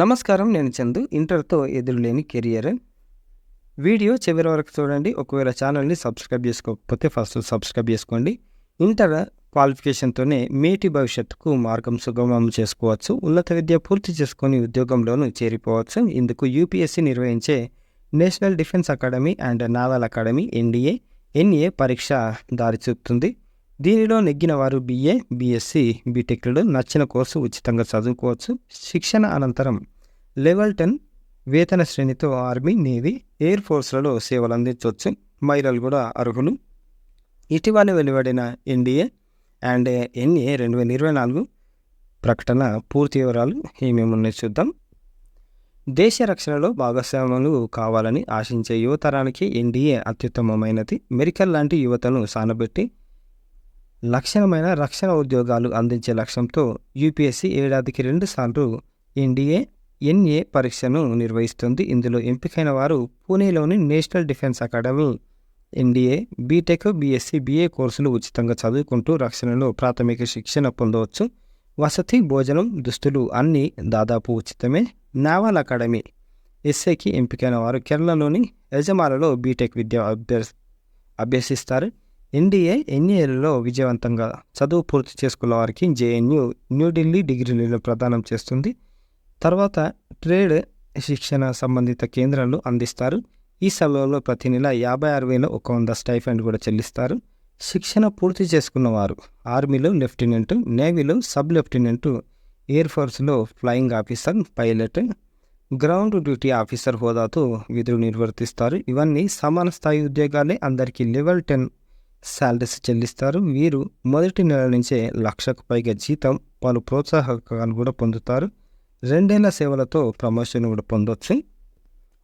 నమస్కారం నేను చందు. ఇంటర్తో ఎదురులేని career video చివరి వరకు చూడండి. ఒకవేళ ఛానల్ని సబ్స్క్రైబ్ చేసుకోకపోతే ఫస్ట్ సబ్స్క్రైబ్ చేసుకోండి. ఇంటర్ క్వాలిఫికేషన్తోనే మేటి భవిష్యత్తుకు మార్గం సుగమం చేసుకోవచ్చు. ఉన్నత విద్య పూర్తి చేసుకొని ఉద్యోగంలోనూ చేరిపోవచ్చు. ఇందుకు యూపీఎస్సీ నిర్వహించే national defence academy and naval academy NDA NA పరీక్ష దారి చూపుతుంది. దీనిలో నెగ్గిన వారు బీఏ బీఎస్సీ బీటెక్లో నచ్చిన కోర్సు ఉచితంగా చదువుకోవచ్చు. శిక్షణ అనంతరం లెవెల్ టెన్ వేతన శ్రేణితో ఆర్మీ నేవీ ఎయిర్ ఫోర్స్లలో సేవలు అందించవచ్చు. మహిళలు కూడా అర్హులు. ఇటీవల వెలువడిన ఎన్డీఏ అండ్ ఎన్ఏ రెండు వేల ఇరవై నాలుగు ప్రకటన పూర్తి వివరాలు ఏమేమి ఉన్నాయో చూద్దాం. దేశ రక్షణలో భాగస్వాములు కావాలని ఆశించే యువతరానికి ఎన్డీఏ అత్యుత్తమమైనది. మెరికల్ లాంటి యువతను సానబెట్టి లక్షణమైన రక్షణ ఉద్యోగాలు అందించే లక్ష్యంతో యూపీఎస్సీ ఏడాదికి రెండుసార్లు ఎన్డీఏ ఎన్ఏ పరీక్షను నిర్వహిస్తుంది. ఇందులో ఎంపికైన వారు పూణేలోని national defence academy NDA BTech BSc BA కోర్సులు ఉచితంగా చదువుకుంటూ రక్షణలో ప్రాథమిక శిక్షణ పొందవచ్చు. వసతి భోజనం దుస్తులు అన్నీ దాదాపు ఉచితమే. నావల్ అకాడమీ ఎస్ఐకి ఎంపికైన వారు కేరళలోని యజమాలలో బీటెక్ విద్య అభ్యర్ అభ్యసిస్తారు. ఎన్డీఏ ఎన్ఏలలో విజయవంతంగా చదువు పూర్తి చేసుకున్న వారికి జేఎన్యూ న్యూఢిల్లీ డిగ్రీలను ప్రదానం చేస్తుంది. తర్వాత ట్రేడ్ శిక్షణ సంబంధిత కేంద్రాలు అందిస్తారు. ఈ సమయంలో ప్రతి నెల యాభై ఆరు వేల ఒక వంద స్టైఫండ్ కూడా చెల్లిస్తారు. శిక్షణ పూర్తి చేసుకున్న వారు ఆర్మీలో లెఫ్టినెంట్ నేవీలో sub lieutenant air ఫోర్స్లో flying officer pilot ground duty officer హోదాతో విధులు నిర్వర్తిస్తారు. ఇవన్నీ సమాన స్థాయి ఉద్యోగాలే. అందరికీ లెవెల్ టెన్ శాలరీస్ చెల్లిస్తారు. వీరు మొదటి నెల నుంచే లక్షకు పైగా జీతం పలు ప్రోత్సాహకాలు కూడా పొందుతారు. రెండేళ్ళ సేవలతో ప్రమోషన్ కూడా పొందొచ్చు.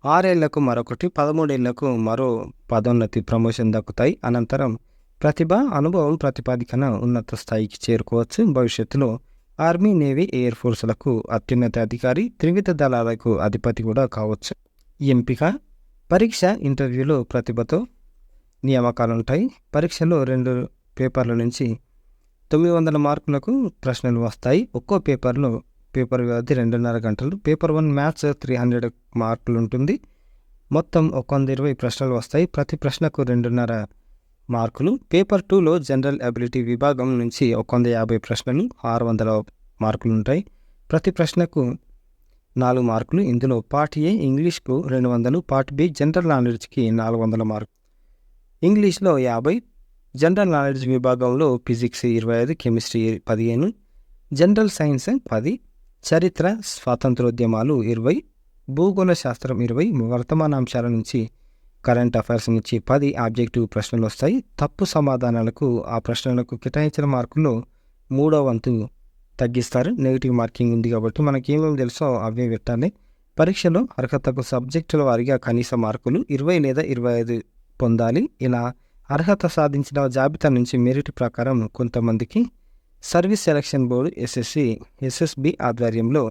ఆరేళ్ళకు మరొకటి పదమూడేళ్ళకు మరో పదోన్నతి ప్రమోషన్ దక్కుతాయి. అనంతరం ప్రతిభ అనుభవం ప్రతిపాదికన ఉన్నత స్థాయికి చేరుకోవచ్చు. భవిష్యత్తులో ఆర్మీ నేవీ ఎయిర్ ఫోర్సులకు అత్యున్నత అధికారి త్రివిధ దళాలకు అధిపతి కూడా కావచ్చు. ఎంపిక పరీక్ష ఇంటర్వ్యూలో ప్రతిభతో నియామకాలు ఉంటాయి పరీక్షలో రెండు పేపర్ల నుంచి తొమ్మిది వందల మార్కులకు ప్రశ్నలు వస్తాయి. ఒక్కో పేపర్లో పేపర్ వ్యవధి రెండున్నర గంటలు. Paper one maths three hundred మార్కులు ఉంటుంది మొత్తం ఒక వంద ఇరవై ప్రశ్నలు వస్తాయి. ప్రతి ప్రశ్నకు రెండున్నర మార్కులు. పేపర్ టూలో జనరల్ అబిలిటీ విభాగం నుంచి ఒక వంద యాభై ప్రశ్నలు ఆరు వందల మార్కులు ఉంటాయి ప్రతి ప్రశ్నకు నాలుగు మార్కులు. ఇందులో పార్ట్ ఏ ఇంగ్లీష్కు రెండు వందలు పార్ట్ బి జనరల్ నాలెడ్జ్కి నాలుగు వందల మార్కులు ఇంగ్లీష్లో యాభై జనరల్ నాలెడ్జ్ విభాగంలో ఫిజిక్స్ ఇరవై ఐదు కెమిస్ట్రీ పదిహేను జనరల్ సైన్స్ పది చరిత్ర స్వాతంత్రోద్యమాలు ఇరవై భూగోళ శాస్త్రం ఇరవై వర్తమానాంశాల నుంచి కరెంట్ అఫైర్స్ నుంచి పది ఆబ్జెక్టివ్ ప్రశ్నలు వస్తాయి. తప్పు సమాధానాలకు ఆ ప్రశ్నలకు కేటాయించిన మార్కులు మూడో వంతు తగ్గిస్తారు. నెగిటివ్ మార్కింగ్ ఉంది కాబట్టి మనకి ఏమేమి తెలుసో అవే పెట్టాలి. పరీక్షలో అర్హతకు సబ్జెక్టుల వారీగా కనీస మార్కులు ఇరవై లేదా ఇరవై ఐదు పొందాలి. ఇలా అర్హత సాధించిన జాబితా నుంచి మెరిట్ ప్రకారం కొంతమందికి service selection board SSC SSB ఆధ్వర్యంలో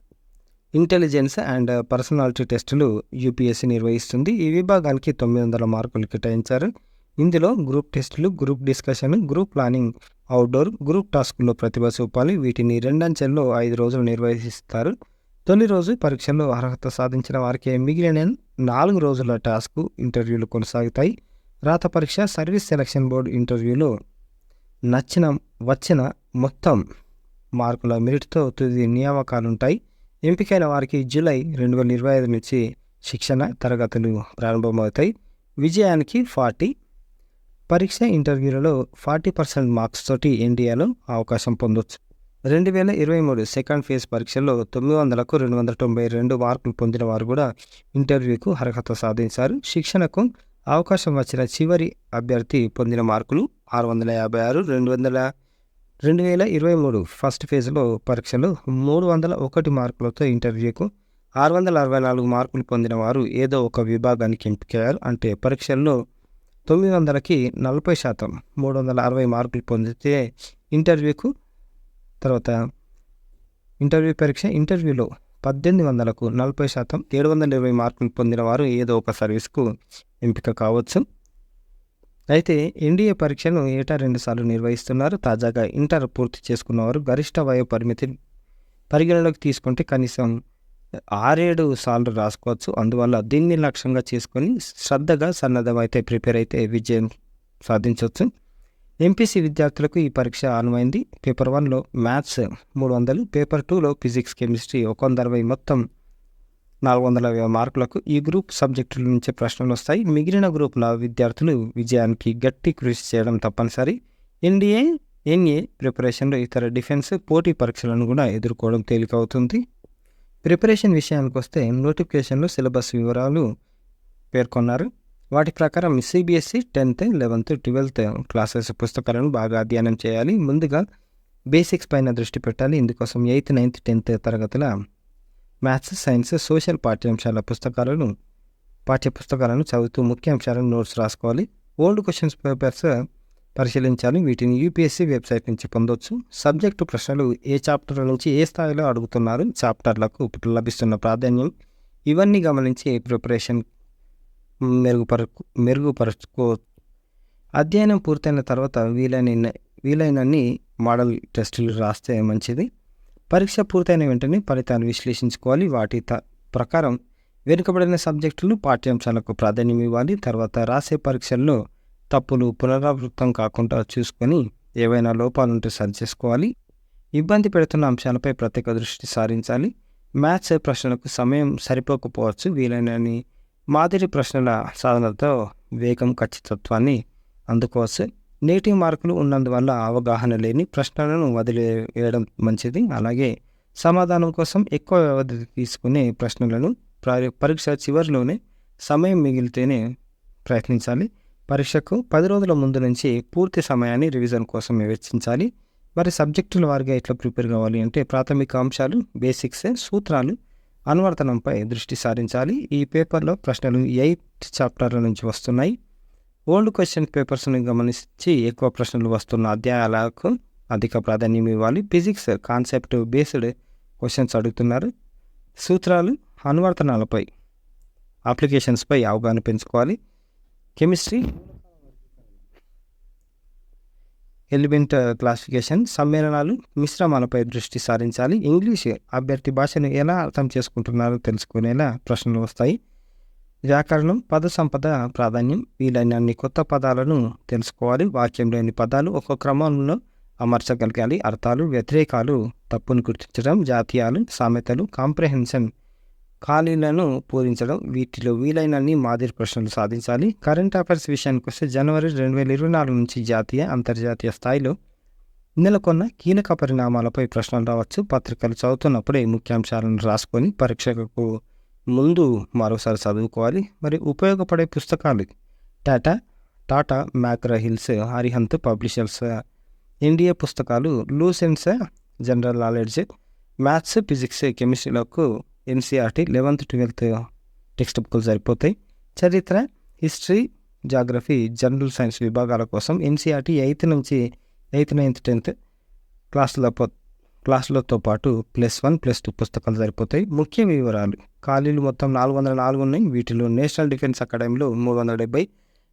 ఇంటెలిజెన్స్ అండ్ పర్సనాలిటీ టెస్టులు యూపీఎస్సీ నిర్వహిస్తుంది. ఈ విభాగానికి తొమ్మిది వందల మార్కులు కేటాయించారు. ఇందులో గ్రూప్ టెస్టులు group discussion group planning outdoor group టాస్కుల్లో ప్రతిభ చూపాలి. వీటిని రెండంచెల్లో ఐదు రోజులు నిర్వహిస్తారు. తొలి రోజు పరీక్షల్లో అర్హత సాధించిన వారికి మిగిలిన నాలుగు రోజుల టాస్క్ ఇంటర్వ్యూలు కొనసాగుతాయి. రాత పరీక్ష సర్వీస్ సెలక్షన్ బోర్డు ఇంటర్వ్యూలో నచ్చిన వచ్చిన మొత్తం మార్కుల మెరిట్తో తుది నియామకాలుంటాయి. ఎంపికైన వారికి జూలై రెండు వేల ఇరవై ఐదు నుంచి శిక్షణ తరగతులు ప్రారంభమవుతాయి. విజయానికి ఫార్టీ పరీక్ష ఇంటర్వ్యూలలో ఫార్టీ పర్సెంట్ మార్క్స్ తోటి ఎన్డీఏలో అవకాశం పొందొచ్చు. రెండు వేల ఇరవై మూడు సెకండ్ ఫేజ్ పరీక్షల్లో తొమ్మిది వందలకు రెండు వందల తొంభై రెండు మార్కులు పొందిన వారు కూడా ఇంటర్వ్యూకు అర్హత సాధించారు. శిక్షణకు అవకాశం వచ్చిన చివరి అభ్యర్థి పొందిన మార్కులు ఆరు వందల యాభై ఆరు రెండు వందల రెండు వేల ఇరవై మూడు ఫస్ట్ ఫేజ్లో పరీక్షలో మూడు వందల ఒకటి మార్కులతో ఇంటర్వ్యూకు ఆరు వందల అరవై నాలుగు మార్కులు పొందిన వారు ఏదో ఒక విభాగానికి ఎంపికయ్యారు. అంటే పరీక్షల్లో తొమ్మిది వందలకి నలభై శాతం మూడు వందల అరవై మార్కులు పొందితే ఇంటర్వ్యూకు తర్వాత ఇంటర్వ్యూ పరీక్ష ఇంటర్వ్యూలో పద్దెనిమిది వందలకు నలభై శాతం ఏడు వందల ఇరవై మార్కులు పొందిన వారు ఏదో ఒక సర్వీస్కు ఎంపిక కావచ్చు. అయితే ఎన్డీఏ పరీక్షను ఏటా రెండుసార్లు నిర్వహిస్తున్నారు. తాజాగా ఇంటర్ పూర్తి చేసుకున్నవారు గరిష్ట వయో పరిమితి పరిగణలోకి తీసుకుంటే కనీసం ఆరేడు సార్లు రాసుకోవచ్చు. అందువల్ల దీన్ని లక్ష్యంగా చేసుకొని శ్రద్ధగా సన్నద్ధమైతే ప్రిపేర్ అయితే విజయం సాధించవచ్చు ఎంపీసీ విద్యార్థులకు ఈ పరీక్ష అనువైంది. పేపర్ వన్లో మ్యాథ్స్ మూడు వందలు పేపర్ టూలో ఫిజిక్స్ కెమిస్ట్రీ ఒక వంద అరవై మొత్తం నాలుగు వందల యాభై మార్కులకు ఈ గ్రూప్ సబ్జెక్టుల నుంచి ప్రశ్నలు వస్తాయి. మిగిలిన గ్రూపుల విద్యార్థులు విజయానికి గట్టి కృషి చేయడం తప్పనిసరి. ఎన్డీఏ ఎన్ఏ ప్రిపరేషన్లో ఇతర డిఫెన్స్ పోటీ పరీక్షలను కూడా ఎదుర్కోవడం తేలికవుతుంది. ప్రిపరేషన్ విషయానికి వస్తే నోటిఫికేషన్లో సిలబస్ వివరాలు పేర్కొన్నారు. వాటి ప్రకారం CBSE tenth eleventh twelfth classes పుస్తకాలను బాగా అధ్యయనం చేయాలి. ముందుగా బేసిక్స్ పైన దృష్టి పెట్టాలి. ఇందుకోసం ఎయిత్ నైన్త్ టెన్త్ తరగతుల మ్యాథ్స్ సైన్స్ సోషల్ పాఠ్యాంశాల పుస్తకాలను పాఠ్య పుస్తకాలను చదువుతూ ముఖ్య అంశాలను నోట్స్ రాసుకోవాలి. ఓల్డ్ క్వశ్చన్స్ పేపర్స్ పరిశీలించాలి. వీటిని యూపీఎస్సీ వెబ్సైట్ నుంచి పొందొచ్చు. సబ్జెక్టు ప్రశ్నలు ఏ చాప్టర్ నుంచి ఏ స్థాయిలో అడుగుతున్నారు? చాప్టర్లకు లభిస్తున్న ప్రాధాన్యం ఇవన్నీ గమనించి ప్రిపరేషన్ మెరుగుపర మెరుగుపరుచుకో అధ్యయనం పూర్తయిన తర్వాత వీలైన వీలైనన్ని మోడల్ టెస్టులు రాస్తే మంచిది. పరీక్ష పూర్తయిన వెంటనే ఫలితాలు విశ్లేషించుకోవాలి. వాటి త ప్రకారం వెనుకబడిన సబ్జెక్టులు పాఠ్యాంశాలకు ప్రాధాన్యం ఇవ్వాలి. తర్వాత రాసే పరీక్షల్లో తప్పులు పునరావృతం కాకుండా చూసుకొని ఏవైనా లోపాలుంటే సరిచేసుకోవాలి ఇబ్బంది పెడుతున్న అంశాలపై ప్రత్యేక దృష్టి సారించాలి. మ్యాథ్స్ ప్రశ్నలకు సమయం సరిపోకపోవచ్చు. వీలైనని మాదిరి ప్రశ్నల సాధనతో వేగం ఖచ్చితత్వాన్ని అందుకోవచ్చు నేటి మార్కులు ఉన్నందువల్ల అవగాహన లేని ప్రశ్నలను వదిలివేయడం మంచిది. అలాగే సమాధానం కోసం ఎక్కువ వ్యవధి తీసుకునే ప్రశ్నలను పరీక్ష చివరిలోనే సమయం మిగిలితేనే ప్రయత్నించాలి. పరీక్షకు పది రోజుల ముందు నుంచి పూర్తి సమయాన్ని రివిజన్ కోసం వెచ్చించాలి. మరి సబ్జెక్టుల వారిగా ఎట్లా ప్రిపేర్ కావాలి అంటే ప్రాథమిక అంశాలు బేసిక్స్ సూత్రాలు అనువర్తనంపై దృష్టి సారించాలి. ఈ పేపర్లో ప్రశ్నలు ఎయిత్ చాప్టర్ల నుంచి వస్తున్నాయి. ఓల్డ్ క్వశ్చన్ పేపర్స్ని గమనించి ఎక్కువ ప్రశ్నలు వస్తున్న అధ్యాయాలకు అధిక ప్రాధాన్యం ఇవ్వాలి. ఫిజిక్స్ కాన్సెప్ట్ బేస్డ్ క్వశ్చన్స్ అడుగుతున్నారు. సూత్రాలు అనువర్తనాలపై అప్లికేషన్స్పై అవగాహన పెంచుకోవాలి. కెమిస్ట్రీ ఎలిమెంట్ క్లాసిఫికేషన్ సమ్మేళనాలు మిశ్రమాలపై దృష్టి సారించాలి. ఇంగ్లీష్ అభ్యర్థి భాషను ఎలా అర్థం చేసుకుంటున్నారో తెలుసుకునేలా ప్రశ్నలు వస్తాయి. వ్యాకరణం పద సంపద ప్రాధాన్యం వీలైనన్ని కొత్త పదాలను తెలుసుకోవాలి. వాక్యంలోని పదాలు ఒక క్రమంలో అమర్చగలగాలి. అర్థాలు వ్యతిరేకాలు తప్పును గుర్తించడం జాతీయాలు సామెతలు కాంప్రహెన్షన్ ఖాళీలను పూరించడం వీటిలో వీలైనన్ని మాదిరి ప్రశ్నలు సాధించాలి. కరెంట్ అఫైర్స్ విషయానికి వస్తే జనవరి రెండు వేల ఇరవై నాలుగు నుంచి జాతీయ అంతర్జాతీయ స్థాయిలో నెలకొన్న కీలక పరిణామాలపై ప్రశ్నలు రావచ్చు. పత్రికలు చదువుతున్నప్పుడే ముఖ్యాంశాలను రాసుకొని పరీక్షకు ముందు మరోసారి చదువుకోవాలి. మరి ఉపయోగపడే పుస్తకాలు Tata Tata McGraw Hills Arihant publishers India పుస్తకాలు Lucent's general knowledge maths physics కెమిస్ట్రీలకు NCERT eleventh twelfth text బుక్లు సరిపోతాయి. చరిత్ర హిస్టరీ జాగ్రఫీ జనరల్ సైన్స్ విభాగాల కోసం ఎన్సీఆర్టీ ఎయిత్ నుంచి ఎయిత్ నైన్త్ టెన్త్ క్లాసుల క్లాసులతో పాటు ప్లస్ వన్ ప్లస్ టూ పుస్తకాలు సరిపోతాయి. ముఖ్య వివరాలు ఖాళీలు మొత్తం నాలుగు వందల నాలుగు ఉన్నాయి. వీటిలో నేషనల్ డిఫెన్స్ అకాడమీలో మూడు వందల డెబ్బై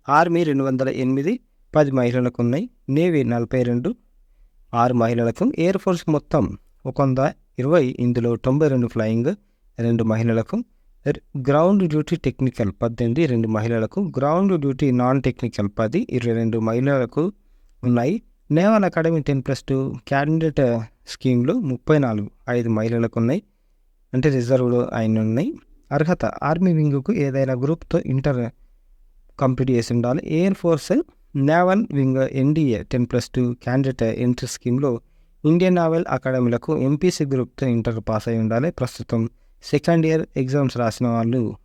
ఆర్మీ రెండు వందల ఎనిమిది పది మహిళలకు ఉన్నాయి. నేవీ నలభై రెండు ఆరు మహిళలకు. ఎయిర్ ఫోర్స్ మొత్తం ఒక వంద ఇరవై ఇందులో తొంభై రెండు ఫ్లయింగ్ రెండు మహిళలకు గ్రౌండ్ డ్యూటీ టెక్నికల్ పద్దెనిమిది రెండు మహిళలకు గ్రౌండ్ డ్యూటీ నాన్ టెక్నికల్ పది ఇరవై రెండు మహిళలకు ఉన్నాయి. Naval academy ten plus two candidate స్కీమ్లో ముప్పై నాలుగు ఐదు మహిళలకు ఉన్నాయి. అంటే రిజర్వ్డ్ ఆయన ఉన్నాయి. అర్హత ఆర్మీ వింగ్కు ఏదైనా గ్రూప్తో ఇంటర్ కంప్లీట్ చేసి ఉండాలి. Air force naval wing NDA ten plus two candidate entry స్కీమ్లో ఇండియన్ నావల్ అకాడమీలకు ఎంపీసీ గ్రూప్తో ఇంటర్ పాస్ అయి ఉండాలి. ప్రస్తుతం సెకండ్ ఇయర్ ఎగ్జామ్స్ రాసిన వాళ్ళు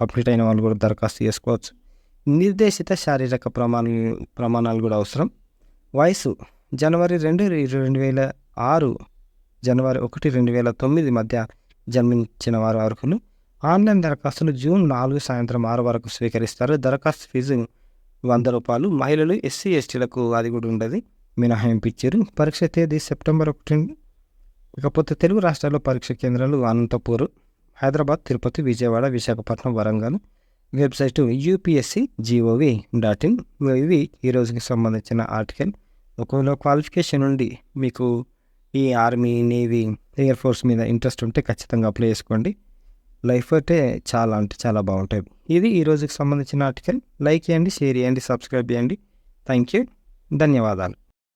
కంప్లీట్ అయిన వాళ్ళు కూడా దరఖాస్తు చేసుకోవచ్చు. నిర్దేశిత శారీరక ప్రమాణ ప్రమాణాలు కూడా అవసరం. వయసు జనవరి రెండు రెండు వేల ఆరు జనవరి ఒకటి రెండు వేల తొమ్మిది మధ్య జన్మించిన వారు అర్హులు. ఆన్లైన్ దరఖాస్తులు జూన్ నాలుగు సాయంత్రం ఆరు వరకు స్వీకరిస్తారు. దరఖాస్తు ఫీజు వంద రూపాయలు. మహిళలు ఎస్సీ ఎస్టీలకు అది కూడా ఉండదు. మినహాయింపు ఇచ్చారు పరీక్ష తేదీ సెప్టెంబర్ ఒకటి. ఇకపోతే తెలుగు రాష్ట్రాల్లో పరీక్ష కేంద్రాలు Anantapur. Hyderabad Tirupati Vijayawada Visakhapatnam Warangal. Website UPSC G O V. Dot in రోజుకి సంబంధించిన ఆర్టికల్. ఒకవేళ క్వాలిఫికేషన్ ఉండి మీకు ఈ ఆర్మీ నేవీ ఎయిర్ ఫోర్స్ మీద ఇంట్రెస్ట్ ఉంటే ఖచ్చితంగా అప్లై చేసుకోండి. లైఫ్ అయితే చాలా అంటే చాలా బాగుంటుంది ఇది ఈ రోజుకి సంబంధించిన ఆర్టికల్. లైక్ చేయండి షేర్ చేయండి సబ్స్క్రైబ్ చేయండి. థ్యాంక్ యూ ధన్యవాదాలు.